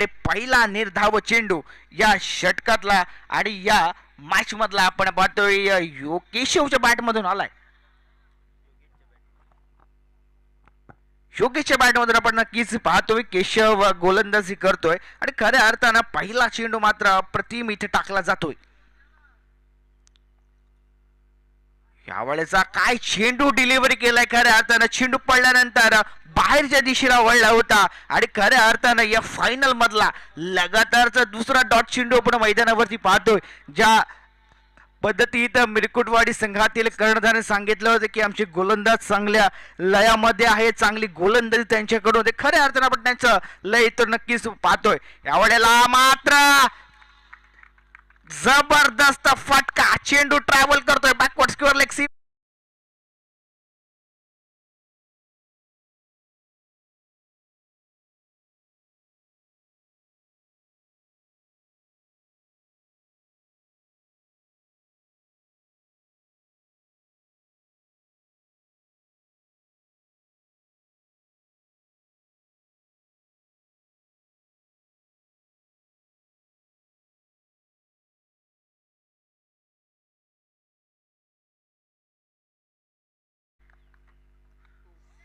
ते पहिला निर्धाव चेंडू या षटकातला आणि या मॅच मधला आपण पाहतोय अ, केशवच्या बॅट मधून आलाय. योगेशच्या बॅट मधून आपण नक्कीच पाहतोय केशव गोलंदाजी करतोय आणि खऱ्या अर्थानं पहिला चेंडू मात्र प्रतिम इथे टाकला जातोय. यावेळेचा काय चेंडू डिलिव्हरी केलाय खऱ्या अर्थानं चेंडू पडल्यानंतर बाहेरच्या दिशेला वळला होता. आणि खऱ्या अर्थानं या फायनल मधला लगातारचा दुसरा डॉट शिंडो आपण मैदानावरती पाहतोय. ज्या पद्धतीत मिरकुटवाडी संघातील कर्णधाराने सांगितलं होतं की आमचे गोलंदाज चांगल्या लयामध्ये आहे चांगली गोलंदाजी त्यांच्याकडून होते. खऱ्या अर्थानं आपण त्यांचं लय तर नक्कीच पाहतोय. यावेळेला मात्र जबरदस्त फटका. चेंडू ट्रॅव्हल करतोय. बॅकवर्ड स्क्युअर लेक्सी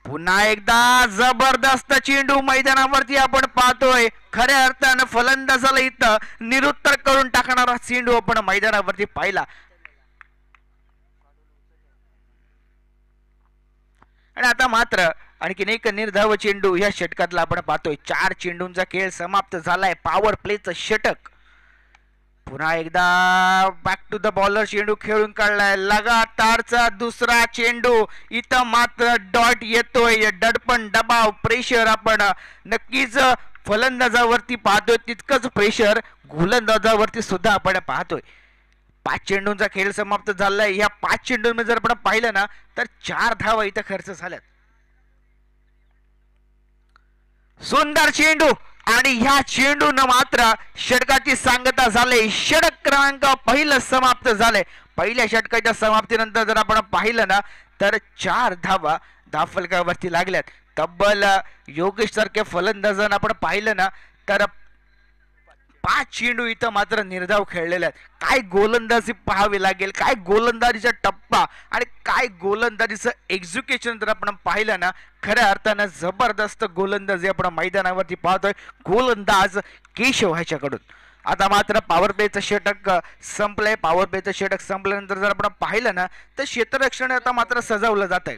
पुन्हा एकदा जबरदस्त चेंडू मैदानावरती आपण पाहतोय. खऱ्या अर्थानं फलंदाजाला इथं. निरुत्तर करून टाकणारा चेंडू आपण मैदानावरती पाहिला. आणि आता मात्र आणखीन एक निर्धाव चेंडू या षटकातला आपण पाहतोय. चार चेंडूंचा खेळ समाप्त झालाय. पॉवर प्लेचं षटक. पुन्हा एकदा बॅक टू द बॉलर चेंडू खेळून काढलाय. लगातारचा दुसरा चेंडू इथं मात्र डॉट येतोय. दडपण दबाव प्रेशर आपण नक्कीच फलंदाजावरती पाहतोय. तितकंच प्रेशर गोलंदाजावरती सुद्धा आपण पाहतोय. पाच चेंडूंचा खेळ समाप्त झालाय. ह्या पाच चेंडूंमध्ये जर आपण पाहिलं ना तर चार धावा इथं खर्च झाल्यात. सुंदर चेंडू! आणि ह्या चेंडून मात्र षटकाची सांगता झाले. षटक क्रमांक पहिलं समाप्त झाले. पहिल्या षटकाच्या समाप्तीनंतर जर आपण पाहिलं ना तर चार धावा धाफलकावरती लागल्यात. तब्बल योगेश सारख्या फलंदाजांना आपण पाहिलं ना तर पाच चेंडू इथं मात्र निर्धाव खेळलेले आहेत. काय गोलंदाजी पाहावी लागेल काय गोलंदाजीचा टप्पा आणि काय गोलंदाजीचं एक्झिक्युशन जर आपण पाहिलं ना खऱ्या अर्थानं जबरदस्त गोलंदाजी आपण मैदानावरती पाहतोय. गोलंदाज केशव ह्याच्याकडून. आता मात्र पॉवर प्लेचं षटक संपलंय. पॉवर प्लेचं षटक संपल्यानंतर जर आपण पाहिलं ना तर क्षेत्ररक्षण आता मात्र सजवलं जात आहे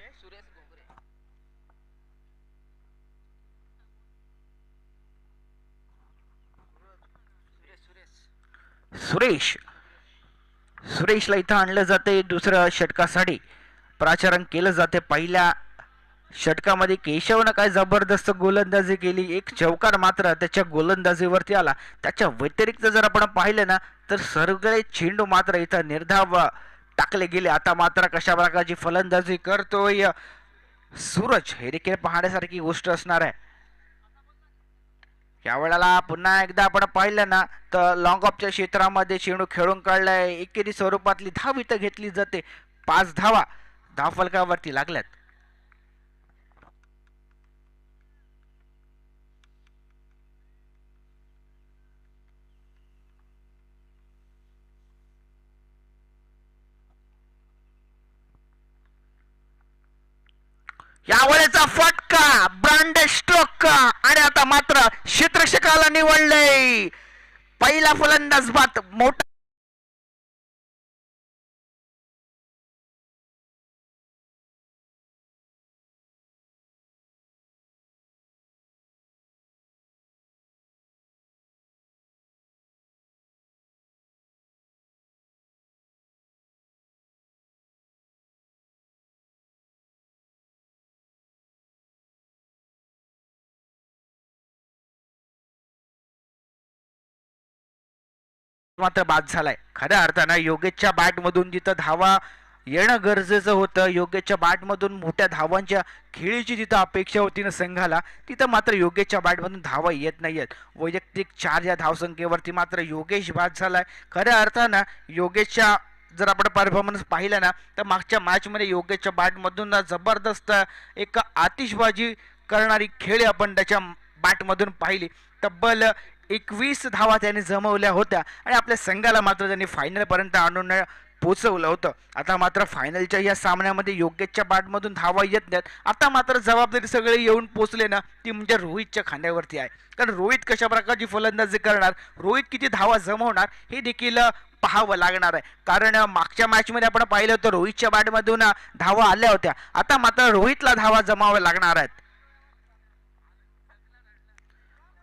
सुरेश. सुरेशला इथं आणलं जाते दुसऱ्या षटकासाठी प्राचारण केलं जाते पहिल्या षटकामध्ये. केशवनं काय जबरदस्त गोलंदाजी केली. एक चौकार मात्र त्याच्या गोलंदाजीवरती आला. त्याच्या व्यतिरिक्त जर आपण पाहिलं ना तर सगळे चेंडू मात्र इथं निर्धाव टाकले गेले. आता मात्र कशा प्रकारची फलंदाजी करतोय सूरज. हे देखील पाहण्यासारखी गोष्ट असणार आहे. यावेळेला पुन्हा एकदा आपण पाहिलं ना तर लॉंग ऑफच्या क्षेत्रामध्ये चेंडू खेळून काढलाय. एकेरी स्वरूपातली धाव इथं घेतली जाते. पाच धावा. धाव फलकावरती लागल्यात. यावेळेचा फटका ब्रांड स्ट्रोक आणि आता मात्र क्षेत्रक्षकाला निवडलंय. पहिला फलंदाज बात मोठा मात्र बाद झालाय. खऱ्या अर्थानं योगेशच्या बॅटमधून जिथं धावा येणं गरजेचं होतं योगेशच्या बॅटमधून मोठ्या धावांच्या खेळीची जिथं अपेक्षा होती ना संघाला तिथं मात्र योगेशच्या बॅटमधून धावा येत नाही आहेत वैयक्तिक चार या धावसंख्येवरती मात्र योगेश बाद झालाय. खऱ्या अर्थानं योगेशच्या जर आपण परफॉर्मन्स पाहिला ना तर मागच्या मॅचमध्ये योगेशच्या बॅटमधून जबरदस्त एक आतिषबाजी करणारी खेळी आपण त्याच्या बॅटमधून पाहिली. तब्बल एकवीस धावा त्यांनी जमवल्या होत्या आणि आपल्या संघाला मात्र त्यांनी फायनलपर्यंत आणून पोचवलं होतं. आता मात्र फायनलच्या या सामन्यामध्ये योग्यच्या बाटमधून धावा येत नाहीत. आता मात्र जबाबदारी सगळे येऊन पोचले ना ती म्हणजे रोहितच्या खांद्यावरती आहे. कारण रोहित कशा प्रकारची फलंदाजी करणार रोहित किती धावा जमवणार हे देखील पाहावं लागणार आहे. कारण मागच्या मॅचमध्ये आपण पाहिलं होतं रोहितच्या बॅटमधून धावा आल्या होत्या. आता मात्र रोहितला धावा जमाव्या लागणार आहेत.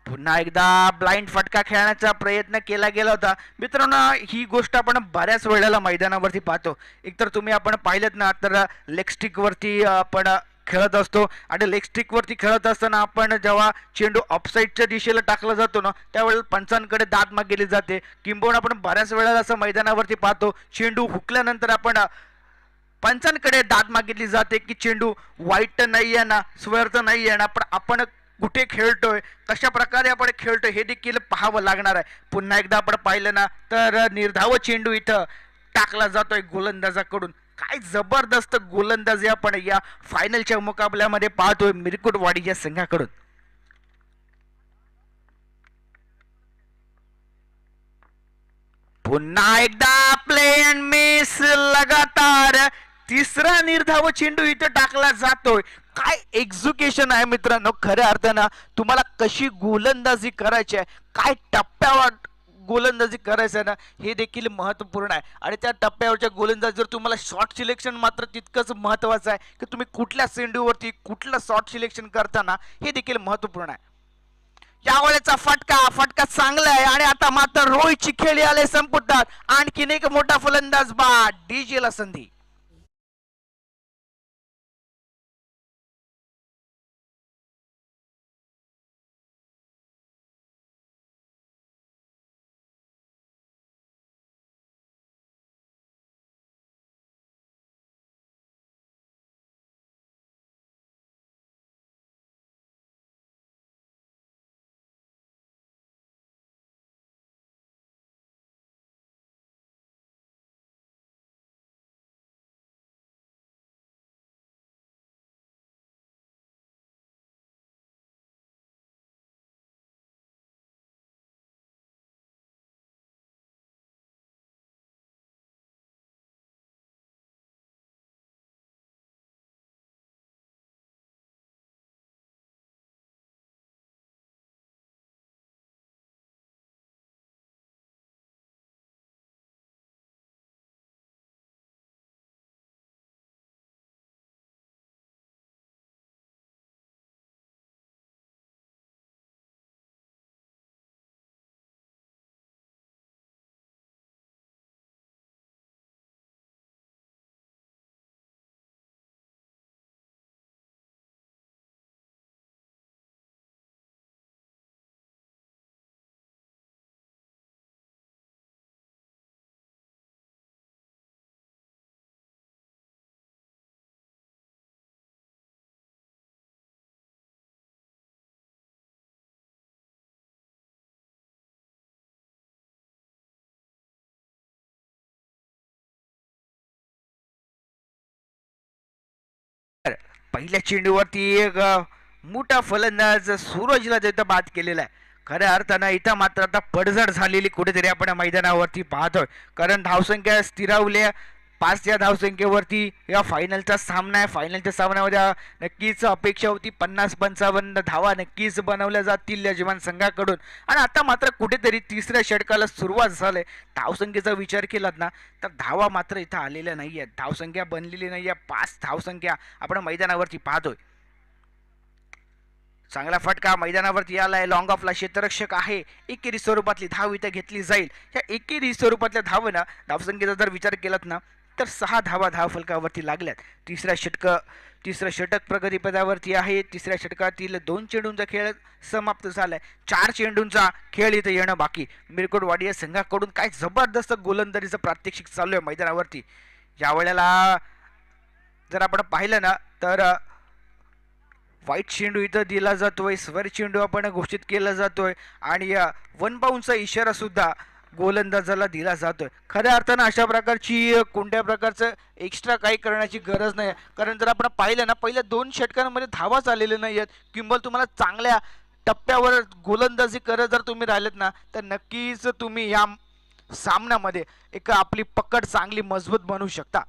पुन्हा एकदा ब्लाइंड फटका खेळण्याचा प्रयत्न केला गेला होता. मित्रांनो ही गोष्ट आपण बऱ्याच वेळेला मैदानावरती पाहतो. एकतर तुम्ही आपण पाहिलेत ना तर लेगस्टिकवरती आपण खेळत असतो आणि लेगस्टिकवरती खेळत असताना आपण जेव्हा चेंडू ऑफसाईडच्या दिशेला टाकला जातो ना त्यावेळेला पंचांकडे दाद मागेली जाते. किंबहुना आपण बऱ्याच वेळेला असं मैदानावरती पाहतो चेंडू हुकल्यानंतर आपण पंचांकडे दाद मागितली जाते की चेंडू वाईट तर नाही आहे ना स्वर तर नाही आहे ना पण आपण कुठे खेळतोय कशा प्रकारे आपण खेळतोय हे देखील पाहावं लागणार आहे. पुन्हा एकदा आपण पाहिलं ना तर निर्धाव चेंडू इथं टाकला जातोय गोलंदाजाकडून. काय जबरदस्त गोलंदाजी आपण या फायनलच्या मुकाबल्यामध्ये पाहतोय मिरकुटवाडी या संघाकडून. पुन्हा एकदा प्ले अँड मिस लगातार. तिसरा निर्धाव चेंडू इथं टाकला जातोय. काय एक्झिक्युशन आहे मित्रांनो? खऱ्या अर्थानं तुम्हाला कशी गोलंदाजी करायची आहे? काय टप्प्यावर गोलंदाजी करायचं आहे ना हे देखील महत्त्वपूर्ण आहे. आणि त्या टप्प्यावरच्या गोलंदाजीवर तुम्हाला शॉर्ट सिलेक्शन मात्र तितकंच महत्त्वाचं आहे की तुम्ही कुठल्या सेंडूवरती कुठलं शॉर्ट सिलेक्शन करताना हे देखील महत्त्वपूर्ण आहे. यावेळेचा फटका फटका चांगला आहे आणि आता मात्र रोहितची खेळी आले संपुटात. आणखीन एक मोठा फलंदाज बा डीजेला संधी. पहिल्या चेंडूवरती एक मोठा फलंदाज सूरजला तिथं बाद केलेला आहे. खऱ्या अर्थानं इथं मात्र आता पडझड झालेली कुठेतरी आपण मैदानावरती पाहतोय. कारण धावसंख्या स्थिरावल्या पाच या धावसंख्येवरती या फायनलचा सामना आहे. फायनलच्या सामन्यामध्ये नक्कीच अपेक्षा होती. पन्नास पंचावन्न धावा नक्कीच बनवल्या जातील यजमान संघाकडून. आणि आता मात्र कुठेतरी तिसऱ्या षटकाला सुरुवात झाली धावसंख्येचा विचार केलात ना तर धावा मात्र इथं आलेल्या नाही आहेत. धावसंख्या बनलेली नाही आहे. पाच धावसंख्या आपण मैदानावरती पाहतोय. चांगला फटका मैदानावरती आलाय. लॉंग ऑफला क्षेत्ररक्षक आहे. एकेरी स्वरूपातली धाव इथं घेतली जाईल. या एकेरी स्वरूपातल्या धावेनं धावसंख्येचा जर विचार केलात ना तर सहा धावा धाव फलकावरती लागल्यात. तिसऱ्या षटक तिसरं षटक प्रगतीपदावरती आहे. तिसऱ्या षटकातील दोन चेंडूंचा खेळ समाप्त झालाय. चार चेंडूंचा खेळ इथं येणं बाकी. मिरकोट वाडिया संघाकडून काय जबरदस्त गोलंदाजीचं प्रात्यक्षिक चालू आहे मैदानावरती. यावेळेला जर आपण पाहिलं ना तर व्हाईट चेंडू इथं दिला जातोय. स्वर चेंडू आपण घोषित केला जातोय. आणि वन बाऊनचा इशारा सुद्धा गोलंदाजाला दिला जातोय. खऱ्या अर्थानं अशा प्रकारची कोणत्या प्रकारचं एक्स्ट्रा काही करण्याची गरज नाही. कारण जर आपण पाहिलं ना पहिल्या दोन षटकांमध्ये धावाच आलेले नाही आहेत किंबल तुम्हाला चांगल्या टप्प्यावर गोलंदाजी करत जर तुम्ही राहिलेत ना तर नक्कीच तुम्ही या सामन्यामध्ये एक आपली पकड चांगली मजबूत बनवू शकता.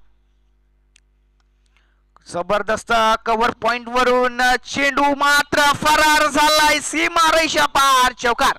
जबरदस्त कव्हर पॉइंट वरून चेंडू मात्र फरार झालाय. सीमा रेषा पार चौकार.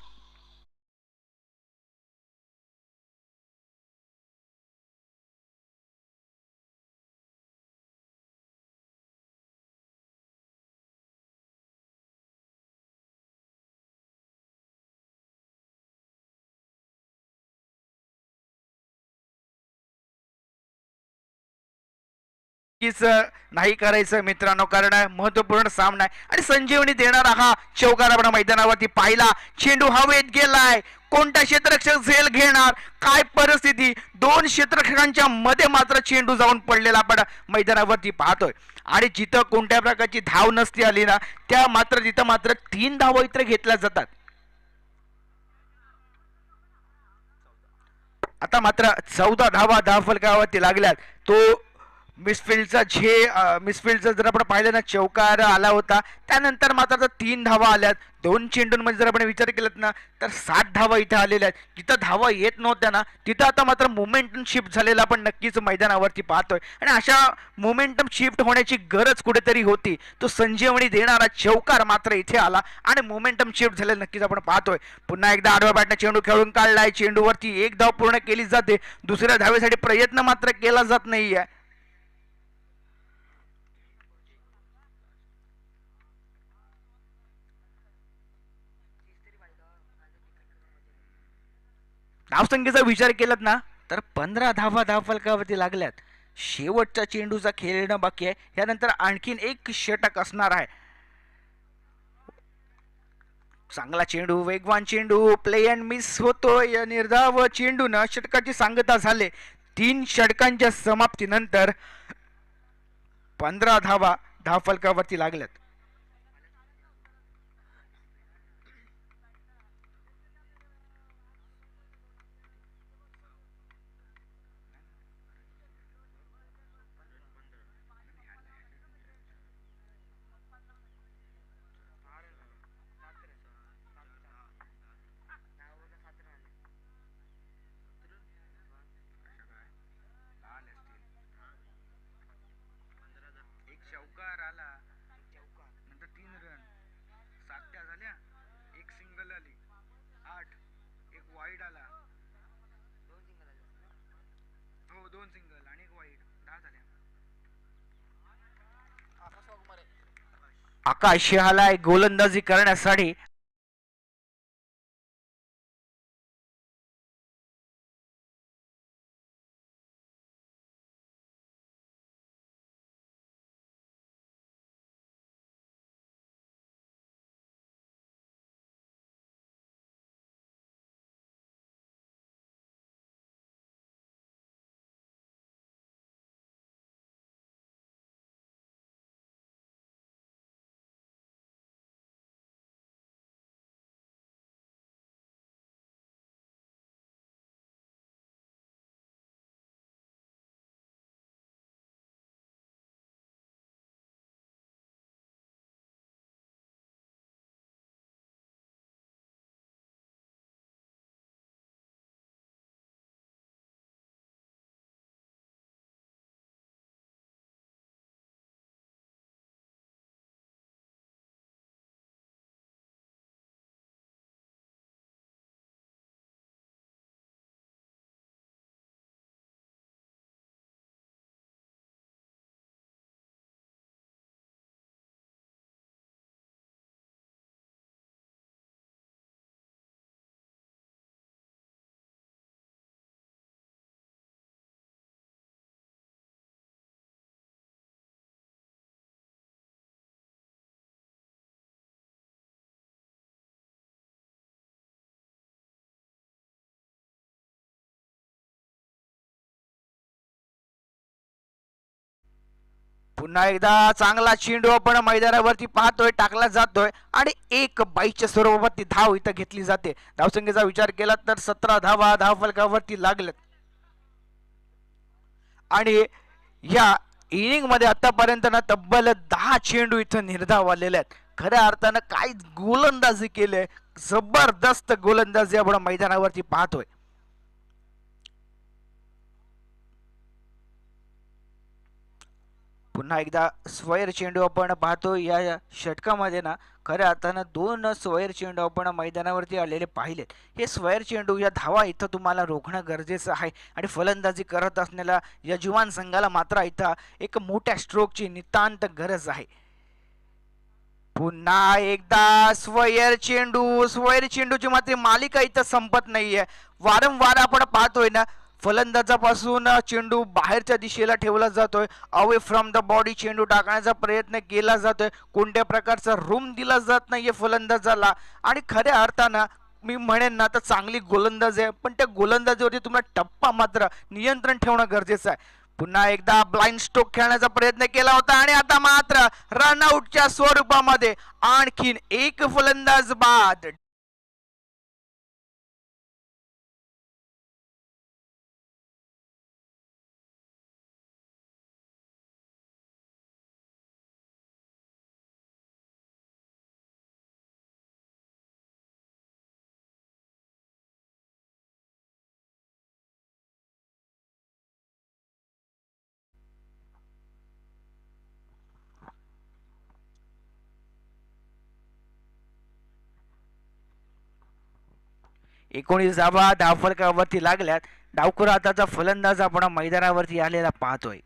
नक्कीच नाही करायचं मित्रांनो कारण महत्त्वपूर्ण सामना आहे. आणि संजीवनी देणारा हा चौकार आपण मैदानावरती पाहिला. चेंडू हवेत गेलाय. कोणता क्षेत्ररक्षक झेल घेणार? काय परिस्थिती? दोन क्षेत्ररक्षकांच्या मध्ये मात्र चेंडू जाऊन पडलेला आपण मैदानावरती पाहतोय. आणि जिथं कोणत्या प्रकारची धाव नसती आली ना त्या मात्र तिथं मात्र तीन धाव इतर घेतल्या जातात. आता मात्र चौदा धावा धाव फलकावरती लागल्यात. तो मिसफिल्डचा झे मिसफिल्डचा जर आपण पाहिलं ना चौकार आला होता त्यानंतर मात्र आता तीन धावा आल्यात. दोन चेंडूंमध्ये जर आपण विचार केलात ना तर सात धावा इथे आलेल्या आहेत. जिथं धावा येत नव्हत्या ना तिथं आता मात्र मोमेंटम शिफ्ट झालेला आपण नक्कीच मैदानावरती पाहतोय. आणि अशा मोमेंटम शिफ्ट होण्याची गरज कुठेतरी होती. तो संजीवनी देणारा चौकार मात्र इथे आला आणि मोमेंटम शिफ्ट झालेला नक्कीच आपण पाहतोय. पुन्हा एकदा आडव्या बॅटने चेंडू खेळून काढलाय. चेंडूवरती एक धाव पूर्ण केली जाते. दुसऱ्या धावेसाठी प्रयत्न मात्र केला जात नाही आहे धावसंख्येचा विचार केलात ना तर पंधरा धावा धावफलकावरती लागल्यात. शेवटच्या चेंडूचा खेळणं बाकी आहे. यानंतर आणखीन एक षटक असणार आहे. चांगला चेंडू वेगवान चेंडू प्ले अँड मिस होतोय. निर्धाव चेंडूनं षटकाची सांगता झाले. तीन षटकांच्या समाप्तीनंतर पंधरा धावा धावफलकावरती लागल्यात एक चौकार आला नंतर तीन रन सात त्या झाल्या एक सिंगल आली आठ एक वाईड आला दोन सिंगल आणि एक वाईड दहा झाल्या आकाश आलाय गोलंदाजी करण्यासाठी पुन्हा एकदा चांगला चेंडू आपण मैदानावरती पाहतोय टाकला जातोय आणि एक बाईच्या स्वरूपात ती धाव इथं घेतली जाते. धावसंख्येचा विचार केला तर सतरा धावा धाव फलकावरती लागल्यात. आणि या इनिंगमध्ये आतापर्यंत ना तब्बल दहा चेंडू इथं निर्धाव आलेले आहेत. खऱ्या अर्थानं काय गोलंदाजी केले जबरदस्त गोलंदाजी आपण मैदानावरती पाहतोय. पुन्हा एकदा स्वैर चेंडू आपण पाहतो. या षटकामध्ये ना खऱ्या अर्थानं दोन स्वैर चेंडू आपण मैदानावरती आलेले पाहिलेत. हे स्वैर चेंडू या धावा इथं तुम्हाला रोखणं गरजेचं आहे. आणि फलंदाजी करत असलेल्या यजमान संघाला मात्र इथं एक मोठ्या स्ट्रोकची नितांत गरज आहे. पुन्हा एकदा स्वयर चेंडू स्वैर चेंडूची मात्र मालिका इथं संपत नाहीये. वारंवार आपण पाहतोय ना फलंदाजापासून चेंडू बाहेरच्या दिशेला ठेवला जातोय. अवे फ्रॉम द बॉडी चेंडू टाकण्याचा प्रयत्न केला जातोय. कोणत्या प्रकारचा रूम दिला जात नाहीये फलंदाजाला. आणि खऱ्या अर्थानं मी म्हणेन ना तर चांगली गोलंदाज आहे. पण त्या गोलंदाजीवरती तुम्हाला टप्पा मात्र नियंत्रण ठेवणं गरजेचं आहे. पुन्हा एकदा ब्लाइंड स्ट्रोक खेळण्याचा प्रयत्न केला होता आणि आता मात्र रनआउटच्या स्वरूपामध्ये आणखीन एक फलंदाज बाद. एकोणीस धावा धावफलकावरती लागल्यात डावखुरा हाताचा फलंदाज आपण मैदानावरती आलेला पाहतोय.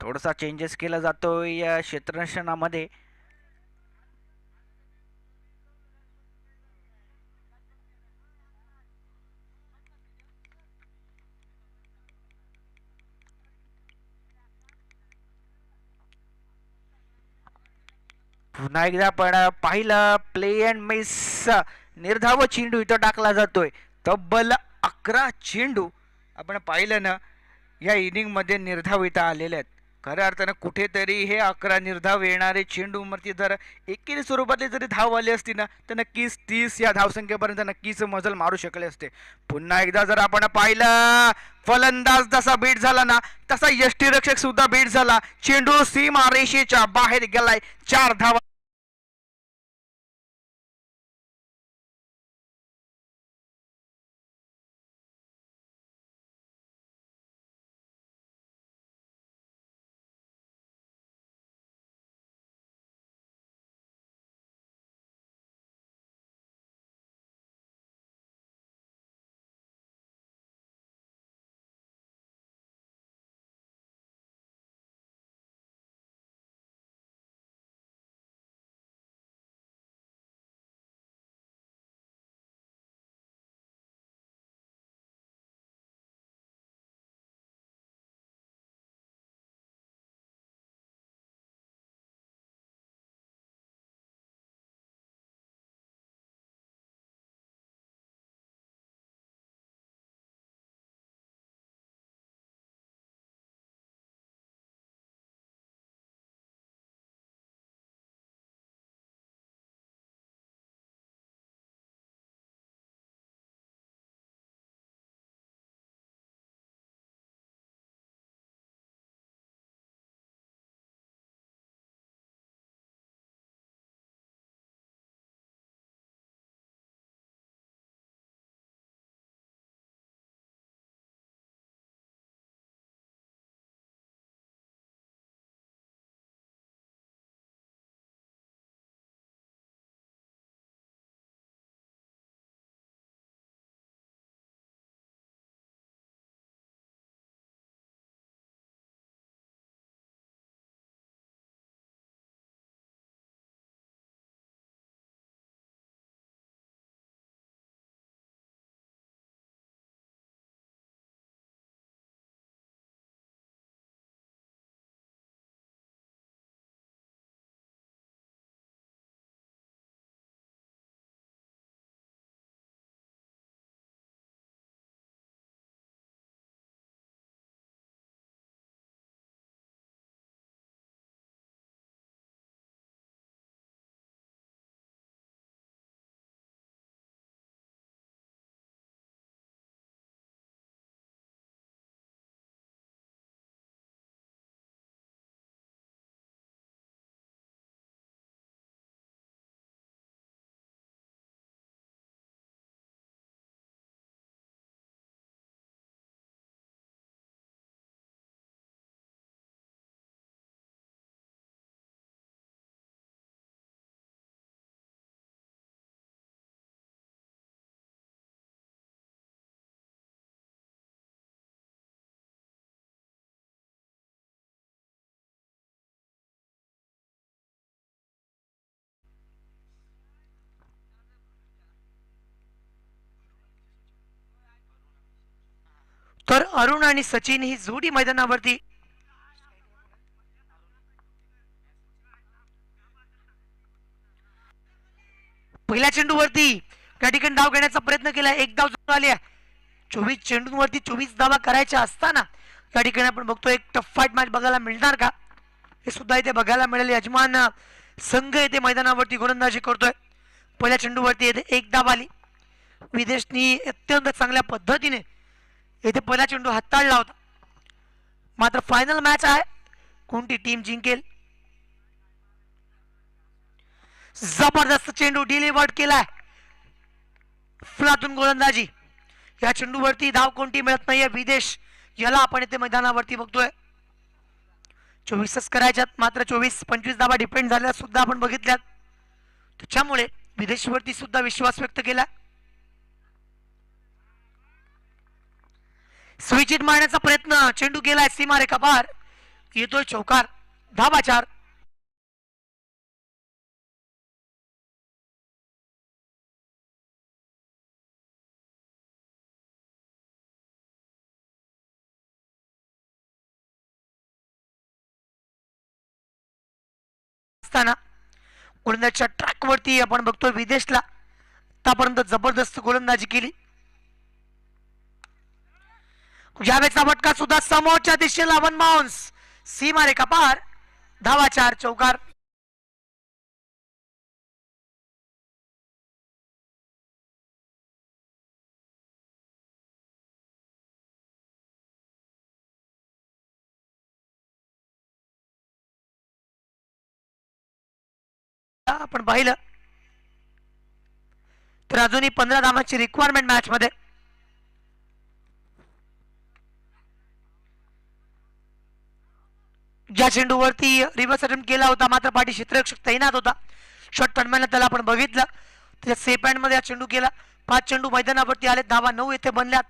थोडासा चेंजेस केला जातोय या क्षेत्ररक्षणामध्ये. पुन्हा एकदा आपण पाहिलं प्ले अँड मिस निर्धाव चेंडू इथं टाकला जातोय. तब्बल अकरा चेंडू आपण पाहिलं ना या इनिंगमध्ये निर्धाव इथं आलेले आहेत. खऱ्या अर्थानं कुठेतरी हे अकरा निर्धाव येणारे चेंडूवरती जर एकेरी स्वरूपातली जरी धाव आली असती ना तर नक्कीच तीस या धावसंख्येपर्यंत नक्कीच मजल मारू शकले असते. पुन्हा एकदा जर आपण पाहिलं फलंदाज जसा बीट झाला ना तसा यष्टीरक्षक सुद्धा बीट झाला. चेंडू सीमा रेषेच्या बाहेर गेलाय. चार धावा तर अरुण आणि सचिन ही जोडी मैदानावरती पहिल्या चेंडूवरती त्या ठिकाणी डाव घेण्याचा प्रयत्न केला. एक डाव जोडून आले चोवीस चेंडूंवरती चोवीस धावा करायच्या असताना या ठिकाणी आपण बघतो एक टफ फाईट मॅच बघायला मिळणार का? हे सुद्धा इथे बघायला मिळेल. यजमान संघ येथे मैदानावरती गोलंदाजी करतोय. पहिल्या चेंडूवरती येथे एक धाव आली. विदेशनी अत्यंत चांगल्या पद्धतीने येथे पहिला चेंडू हाताळला होता. मात्र फायनल मॅच आहे. कोणती टीम जिंकेल? जबरदस्त चेंडू डिलिव्हर्ड केलाय. फुलातून गोलंदाजी. या चेंडूवरती धाव कोणती मिळत नाहीये. विदेश याला आपण इथे मैदानावरती बघतोय. चोवीसच करायच्यात. मात्र चोवीस पंचवीस धावा डिपेंड झाल्या सुद्धा आपण बघितल्यात. त्याच्यामुळे विदेशवरती सुद्धा विश्वास व्यक्त केला. स्विचित मारण्याचा प्रयत्न. चेंडू गेलाय सीमा रेखा पार. येतोय चौकार. धाबाचार चार. असताना गोलंदाजच्या ट्रॅकवरती आपण बघतोय विदेशला. आतापर्यंत जबरदस्त गोलंदाजी केली. यावेळचा फटका सुद्धा समोरच्या दिशेला वन बाउन्स सीमा रेखा पार. धावा चार चौकार. आपण पाहिलं. तर अजूनही पंधरा धावांची रिक्वायरमेंट मॅच मध्ये. ज्या चेंडूवरती रिव्हर्स अटेम्प्ट केला होता मात्र पाठी क्षेत्ररक्षक तैनात होता. शॉर्ट टर्नमॅनला त्याला आपण बघितलं. त्याच्या सेफ हँड हा चेंडू केला पाच चेंडू मैदानावरती आले. धावा नऊ येथे बनल्यात.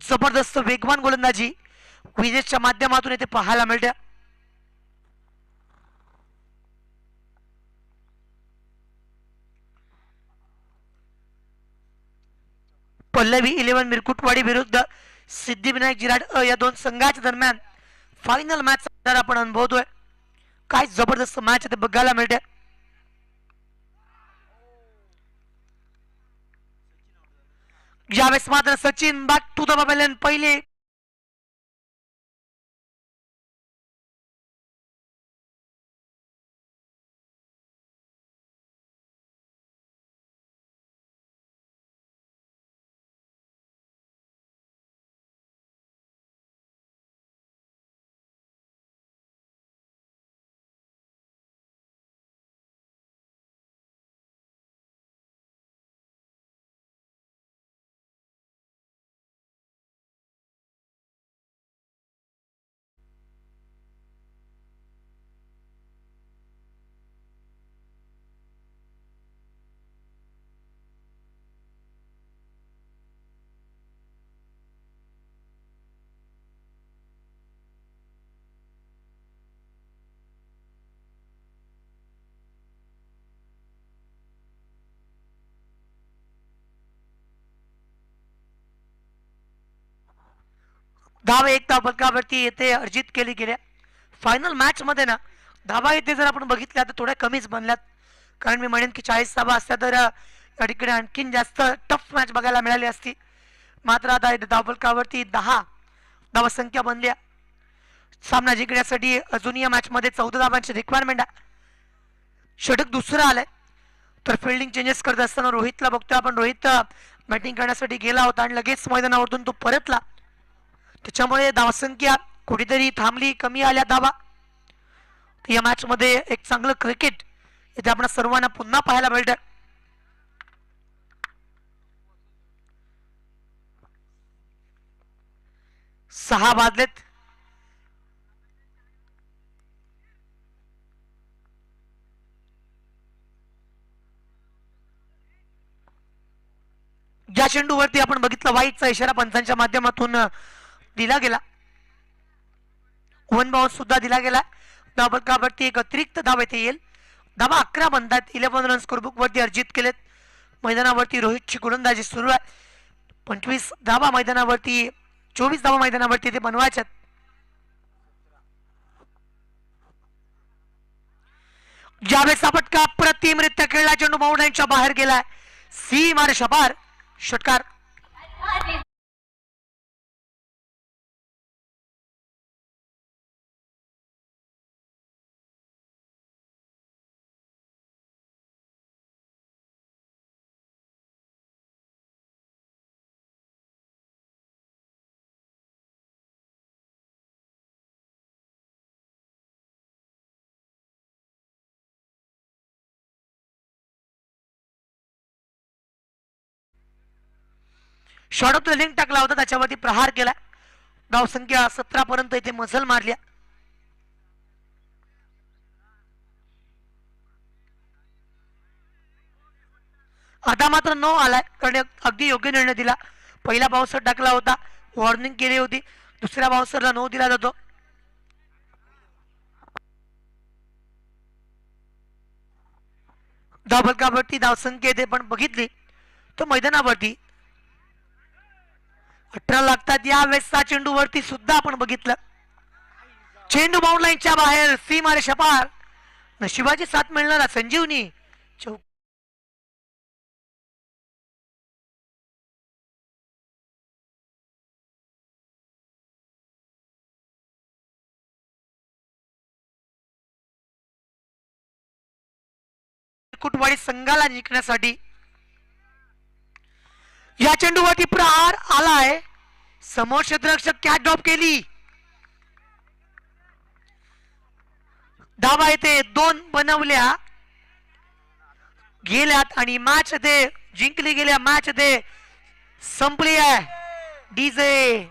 जबरदस्त वेगवान गोलंदाजी विजेच्या माध्यमातून येथे पाहायला मिळत्या. पल्लवी इलेव्हन मिरकुटवाडी विरुद्ध सिद्धिविनायक जिराड अ या दोन संघाच्या दरम्यान फायनल मॅच आपण अनुभवतोय काय जबरदस्त मॅच ते बघायला मिळते. ज्यावेळेस मात्र सचिन बॅक टू द पहिले. धावा एकदा बदकावरती येथे अर्जित केली गेल्या. फायनल मॅचमध्ये ना धावा येथे जर आपण बघितल्या तर थोड्या कमीच बनल्यात. कारण मी म्हणेन की चाळीस धावा असल्या तर या ठिकाणी आणखीन जास्त टफ मॅच बघायला मिळाली असती. मात्र आता इथे दहा धावा संख्या बनल्या. सामना जिंकण्यासाठी अजून या मॅचमध्ये चौदा धावांची रिक्वायरमेंट आहे षटक दुसरं आलंय. तर फिल्डिंग चेंजेस करत असताना रोहितला बघतोय आपण. रोहित बॅटिंग करण्यासाठी गेला होता आणि लगेच मैदानावरतून तो परतला. त्याच्यामुळे धावसंख्या कुठेतरी थांबली कमी आल्या धावा या मॅच मध्ये एक चांगलं क्रिकेट इथे आपण सर्वांना पुन्हा पाहायला मिळतं सहा वाजलेत. ज्या चेंडूवरती आपण बघितलं वाईटचा इशारा पंचांच्या माध्यमातून दिला गेला. वन बाउन्स सुद्धा दिला गेला. धावपलकावरती एक अतिरिक्त धाव येथे येईल. धावा अकरा बनतात इलेव्हन रन स्कोरबुक वरती अर्जित केलेत. मैदानावरती रोहितची गोलंदाजी सुरू आहे. पंचवीस धावा मैदानावरती चोवीस धावा मैदानावरती ते बनवायच्यात ज्यावेळेस फटका प्रतिमरित्या खेळला चेंडू बाउंड्रीच्या बाहेर गेलाय. सी मारे शपार षटकार. शॉर्ट लिंक टाकला होता त्याच्यावरती प्रहार केला. धावसंख्या सतरा पर्यंत इथे मजल मारल्या. आता मात्र नो आलाय कारण अगदी योग्य निर्णय दिला. पहिला बाउन्सर टाकला होता वॉर्निंग केली होती. दुसऱ्या बाउन्सरला नो दिला जातो. धावपलकावरती धावसंख्या येते पण बघितली. तर मैदानावरती अठरा लागतात. या वेळेसचा चेंडू वरती सुद्धा आपण बघितलं. चेंडू बाउंडलाईनच्या बाहेर सी मारे शपार नशिबाची साथ मिळणारा संजीवनी. चौक कुटवाडी संघाला जिंकण्यासाठी या चेंडूवरती प्रहार आलाय. समोर क्षेत्ररक्षक कॅच ड्रॉप केली. धावा येथे दोन बनवल्या. गेल्यात आणि मॅच ते जिंकली गेल्या मॅच ते संपली आहे. डीजे